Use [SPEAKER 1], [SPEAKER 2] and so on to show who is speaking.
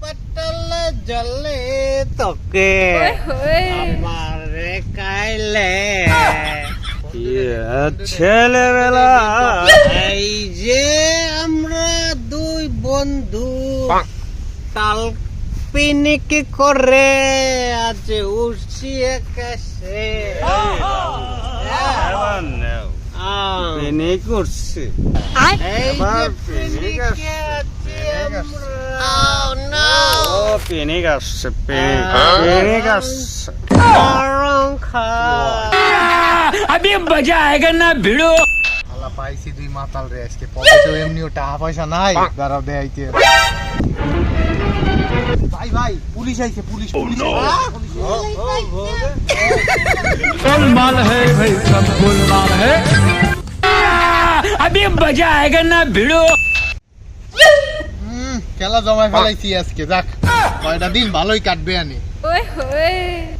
[SPEAKER 1] পটল জলে তোকে আমারে কাইলে
[SPEAKER 2] ছেলেবেলা
[SPEAKER 1] এই যে আমরা দুই বন্ধু তাল পিনিক করে আজ উঠছি আকাশে
[SPEAKER 2] এবার নেও। করছে
[SPEAKER 1] এই যে পিনিক
[SPEAKER 2] আসছে,
[SPEAKER 1] আছি। আমরা
[SPEAKER 2] ও পেনিক আসছে পেনিক পেনিক আসছে
[SPEAKER 1] রং খা
[SPEAKER 3] अभी मजा आएगा ना भिड़ो
[SPEAKER 4] আল্লাহ পাইছি দুই মাতাল রে আজকে পকেটেও এমনিও টাকা পয়সা নাই দাঁড়াও দেয়াইতে ভাই ভাই পুলিশ আইছে পুলিশ পুলিশ
[SPEAKER 3] सब माल है भाई सब गोलमाल है अभी मजा आएगा ना भिड़ो
[SPEAKER 4] হুম খেলা জমায় ফেলাইছি আজকে যাক। কয়টা দিন ভালোই কাটবে আনি।
[SPEAKER 5] ওই।